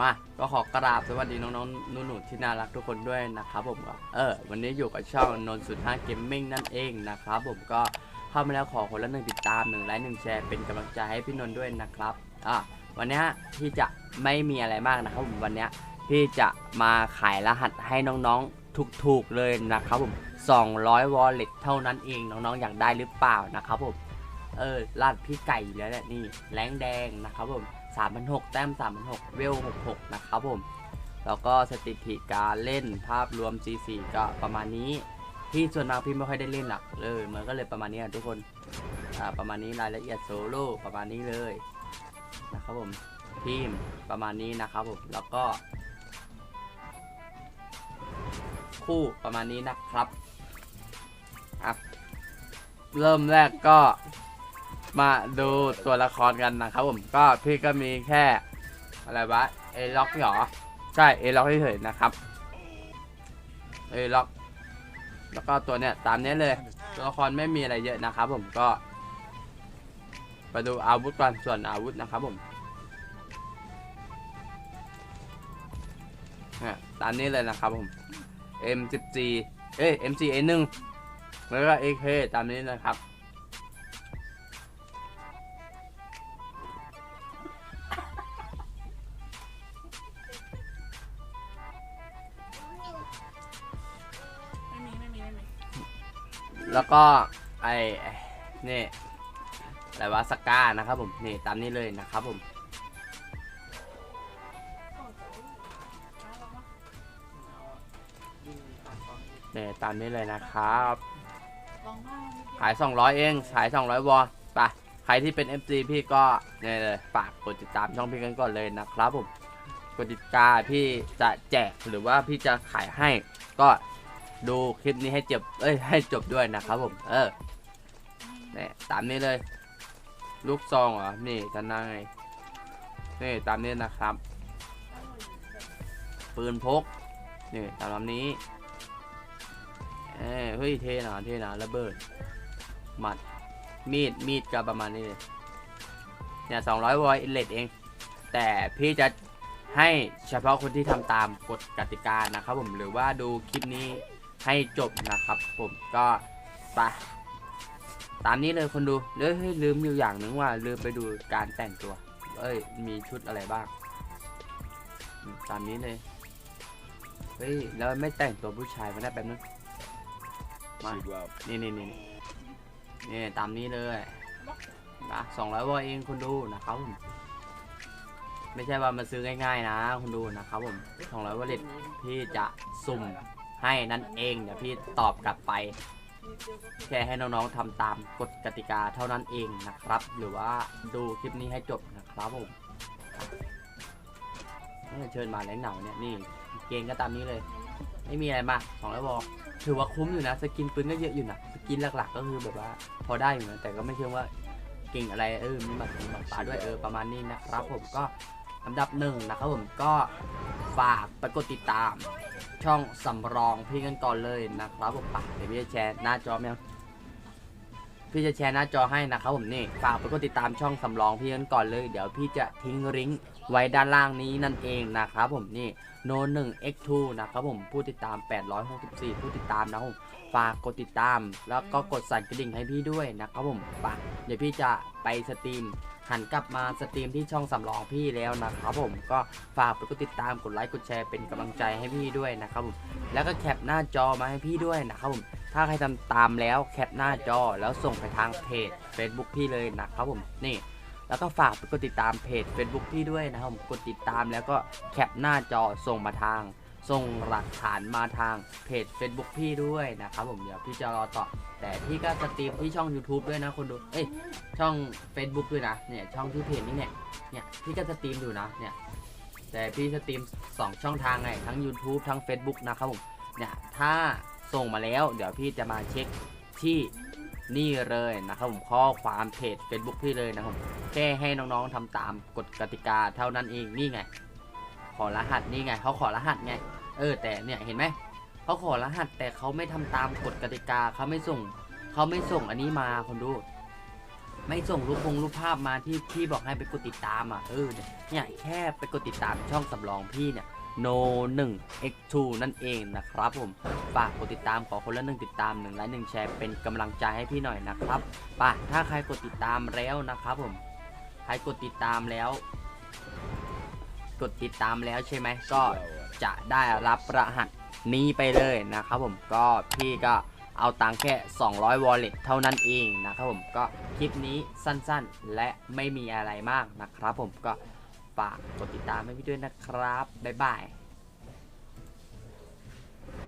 มาก็ขอกราบสวัสดีน้องๆหนูๆที่น่ารักทุกคนด้วยนะครับผมก็เออวันนี้อยู่กับช่องนนสุดห้าเกมมิ่งนั่นเองนะครับผมก็เข้ามาแล้วขอคนละหนึ่งติดตามหนึ่งไลค์หนึ่งแชร์เป็นกำลังใจให้พี่นนท์ด้วยนะครับอะวันนี้ยพี่จะไม่มีอะไรมากนะครับผมวันนี้ยพี่จะมาขายรหัสให้น้องๆถูกๆเลยนะครับผม200 wallet เท่านั้นเองน้องๆอยากได้หรือเปล่านะครับผมเออรหัสพี่ไก่อยู่แล้วแหละนี่แรงแดงนะครับผม 3,600 แต้ม 3,600 เวล 66 นะครับผม แล้วก็สถิติการเล่นภาพรวม C4 ก็ประมาณนี้พี่ส่วนมากพี่ไม่ค่อยได้เล่นหรอกเลย มันก็เลยประมาณนี้ทุกคน อ่า ประมาณนี้รายละเอียดโซโล่ประมาณนี้เลย นะครับผม ทีมประมาณนี้นะครับผม แล้วก็ คู่ประมาณนี้นะครับอะเริ่มแรกก็ มาดูตัวละครกันนะครับผมก็พี่ก็มีแค่อะไรวะเอล็อกเหรอใช่เอล็อกเฉยๆนะครับเอล็อกแล้วก็ตัวเนี้ยตามนี้เลย ตัวละครไม่มีอะไรเยอะนะครับผมก็ไปดูอาวุธก่อนส่วนอาวุธนะครับผมตามนี้เลยนะครับผม M14 เอ้ย M4A1 แล้วก็ AK ตามนี้นะครับ แล้วก็ไอ้นี่อะไรวะสก้านะครับผมนี่ตามนี้เลยนะครับผมนี่ตามนี้เลยนะครับลองบ้างขาย 200 เองขาย 200 วอลไปใครที่เป็น FC พี่ก็นี่เลยฝากกดติดตามช่องพี่กันก่อนเลยนะครับผมกดติดตามพี่จะแจกหรือว่าพี่จะขายให้ก็ ดูคลิปนี้ให้จบ เอ้ยให้จบด้วยนะครับผม เออนี่ตามนี้เลย ลูกซองเหรอ นี่จะนั่งไงนี่ตามนี้นะครับ ปืนพก นี่ตามลำนี้ เอ้เฮ้ยเทหนาเทหนาระเบิด หมัด มีด มีดก็ประมาณนี้เลย เนี่ยสองร้อยวอยเลดเอง แต่พี่จะให้เฉพาะคนที่ทำตามกฎกติกานะครับผมหรือว่าดูคลิปนี้ ให้จบนะครับ ผมก็ไปตามนี้เลยคนดูเอ้ยเฮ้ยลืมอยู่อย่างหนึ่งว่าลืมไปดูการแต่งตัว เอ้ย มีชุดอะไรบ้าง ตามนี้เลย เฮ้ย แล้วไม่แต่งตัวผู้ชายมาได้แป๊บนึง มา นี่นี่นี่นี่ตามนี้เลยนะสองร้อยวอเองคุณดูนะครับผม ไม่ใช่ว่ามาซื้อง่ายๆนะคุณดูนะครับผมสองร้อยวอลเล็ตพี่จะสุ่ม ให้นั่นเองเดี๋ยวพี่ตอบกลับไป แค่ให้น้องๆทำตามกฎกติกาเท่านั้นเองนะครับ หรือว่าดูคลิปนี้ให้จบนะครับผมเชิญมาแรงเหนาเนี่ยนี่เกณฑ์ก็ตามนี้เลย ไม่มีอะไรมาสองร้อยบอลถือว่าคุ้มอยู่นะ สกินปืนก็เยอะอยู่นะสกินหลักๆ ก็คือแบบว่า พอได้อยู่นะแต่ก็ไม่เชื่อว่าเก่งอะไรเออมีมัดมีหมัดป่าด้วยเออประมาณนี้นะครับ ผมก็อันดับหนึ่งนะครับผมก็ฝากไปกดติดตาม ช่องสำรองพี่กันก่อนเลยนะครับผมปะเดี๋ยวพี่จะแชร์หน้าจอแมวพี่จะแชร์หน้าจอให้นะครับผมนี่ฝากไปกดติดตามช่องสำรองพี่กันก่อนเลย เดี๋ยวพี่จะทิ้งลิงก์ไว้ด้านล่างนี้นั่นเองนะครับผมนี่โนหนึ่ง x2 นะครับผมผู้ติดตาม 864 ผู้ติดตามนะครับผมฝากกดติดตาม แล้วก็กดสั่นกระดิ่งให้พี่ด้วยนะครับผมปะเดี๋ยวพี่จะไปสตรีม หันกลับมาสตรีมที่ช่องสำรองพี่แล้วนะครับผมก็ฝากไปกดติดตามกดไลค์กดแชร์เป็นกำลังใจให้พี่ด้วยนะครับผมแล้วก็แคปหน้าจอมาให้พี่ด้วยนะครับผมถ้าใครทำตามแล้วแคปหน้าจอแล้วส่งไปทางเพจ Facebook พี่เลยนะครับผมนี่แล้วก็ฝากไปกดติดตามเพจ Facebook พี่ด้วยนะครับผมกดติดตามแล้วก็แคปหน้าจอส่งมาทาง ส่งหลักฐานมาทางเพจ Facebook พี่ด้วยนะครับผมเดี๋ยวพี่จะรอตอบแต่พี่ก็สตรีมที่ช่อง YouTube ด้วยนะคนดู เอ้ยช่อง Facebook ด้วยนะเนี่ยช่องที่เพจนี้เนี่ยเนี่ยพี่ก็สตรีมอยู่นะเนี่ยแต่พี่สตรีม2 ช่องทางไงทั้ง YouTube ทั้ง Facebook นะครับผมเนี่ยถ้าส่งมาแล้ว เดี๋ยวพี่จะมาเช็คที่นี่เลยนะครับผมข้อความเพจ Facebook พี่เลยนะครับผมแค่ให้น้องๆทำตามกฎกติกาเท่านั้นเองนี่ไง ขอรหัสนี่ไงเขาขอรหัสไง เออแต่เนี่ยเห็นไหมเขาขอรหัสแต่เขาไม่ทำตามกฎกติกาเขาไม่ส่งเขาไม่ส่งอันนี้มาคนดู ไม่ส่งรูปพงรูปภาพมาที่พี่บอกให้ไปกดติดตามอะเออเนี่ยแค่ไปกดติดตามช่องสำรองพี่เนี่ย no 1 x 2 นั่นเองนะครับผมฝากกดติดตามขอคนละหนึ่งติดตามหนึ่งไลค์หนึ่งแชร์เป็นกำลังใจให้พี่หน่อยนะครับป่ะถ้าใครกดติดตามแล้วนะครับผมใครกดติดตามแล้ว กดติดตามแล้วใช่ไหมก็จะได้รับรหัสนี้ไปเลยนะครับผมก็พี่ก็เอาตังค์แค่ 200 wallet เท่านั้นเองนะครับผมก็คลิปนี้สั้นๆ และไม่มีอะไรมากนะครับผมก็ฝากกดติดตามให้พี่ด้วยนะครับ บ๊ายบาย